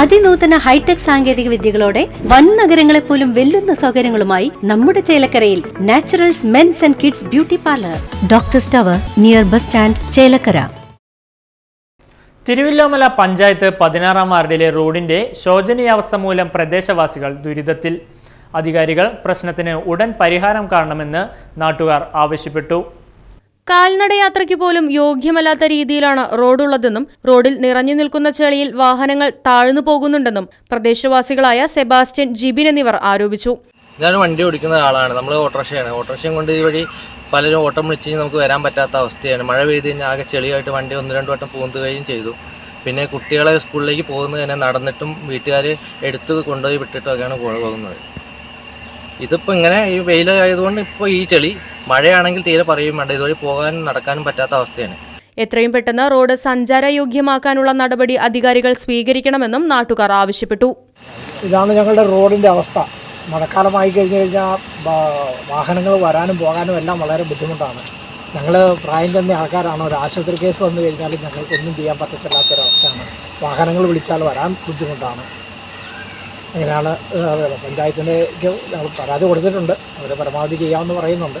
അതിനൂതന hi tech സാങ്കേതിക വിദ്യകളോടെ വൻ നഗരങ്ങളെ പോലും വെല്ലുന്ന സൗകര്യങ്ങളുമായി നമ്മുടെ ചേലക്കരയിൽ naturals mens and kids beauty parlour. Doctor സ്റ്റവർ near bus stand Chelakkara. Thiruvilwamala panchayat പതിനാറാം വാർഡിലെ റോഡിന്റെ ശോചനീയാവസ്ഥ മൂലം പ്രദേശവാസികൾ ദുരിതത്തിൽ. അധികാരികൾ പ്രശ്നത്തിന് ഉടൻ പരിഹാരം കാണണമെന്ന് നാട്ടുകാർ ആവശ്യപ്പെട്ടു. കാൽനടയാത്രയ്ക്ക് പോലും യോഗ്യമല്ലാത്ത രീതിയിലാണ് റോഡുള്ളതെന്നും റോഡിൽ നിറഞ്ഞു നിൽക്കുന്ന ചെളിയിൽ വാഹനങ്ങൾ താഴ്ന്നു പോകുന്നുണ്ടെന്നും പ്രദേശവാസികളായ സെബാസ്റ്റ്യൻ ജിബിൻ എന്നിവർ ആരോപിച്ചു. ഞാൻ വണ്ടി ഓടിക്കുന്ന ആളാണ്. നമ്മൾ ഓട്ടോറിക്ഷയാണ്. ഓട്ടോറിക്ഷയും കൊണ്ട് ഈ വഴി പലരും ഓട്ടം വിളിച്ച് നമുക്ക് വരാൻ പറ്റാത്ത അവസ്ഥയാണ്. മഴ പെയ്ത് കഴിഞ്ഞാൽ ആകെ ചെളിയായിട്ട് വണ്ടി ഒന്ന് രണ്ട് വട്ടം പൂന്തുകയും ചെയ്തു. പിന്നെ കുട്ടികളെ സ്കൂളിലേക്ക് പോകുന്നത് തന്നെ നടന്നിട്ടും വീട്ടുകാർ എടുത്ത് കൊണ്ടുപോയി വിട്ടിട്ടൊക്കെയാണ് പോകുന്നത് ഇതിപ്പോൾ ഇങ്ങനെ ഈ വെയിലായതുകൊണ്ട് ഇപ്പോൾ ഈ ചെളി മഴയാണെങ്കിൽ തീരെ പറയും വേണ്ട. ഇതുവഴി പോകാനും നടക്കാനും പറ്റാത്ത അവസ്ഥയാണ്. എത്രയും പെട്ടെന്ന് റോഡ് സഞ്ചാരയോഗ്യമാക്കാനുള്ള നടപടി അധികാരികൾ സ്വീകരിക്കണമെന്നും നാട്ടുകാർ ആവശ്യപ്പെട്ടു. ഇതാണ് ഞങ്ങളുടെ റോഡിന്റെ അവസ്ഥ. മഴക്കാലമായി കഴിഞ്ഞു കഴിഞ്ഞാൽ വാഹനങ്ങൾ വരാനും പോകാനും എല്ലാം വളരെ ബുദ്ധിമുട്ടാണ്. ഞങ്ങൾ പ്രായം ചെന്ന ആൾക്കാരാണ്. ഒരു ആശുപത്രി കേസ് വന്നു കഴിഞ്ഞാലും ഞങ്ങൾക്കൊന്നും ചെയ്യാൻ പറ്റത്തില്ലാത്തൊരവസ്ഥയാണ്. വാഹനങ്ങൾ വിളിച്ചാൽ വരാൻ ബുദ്ധിമുട്ടാണ്. അങ്ങനെയാണ് പഞ്ചായത്തിന്റെ പഞ്ചായത്തിലേക്ക് ഞങ്ങൾ പരാതി കൊടുത്തിട്ടുണ്ട്. അവർ പരമാവധി ചെയ്യാമെന്ന് പറയുന്നുണ്ട്.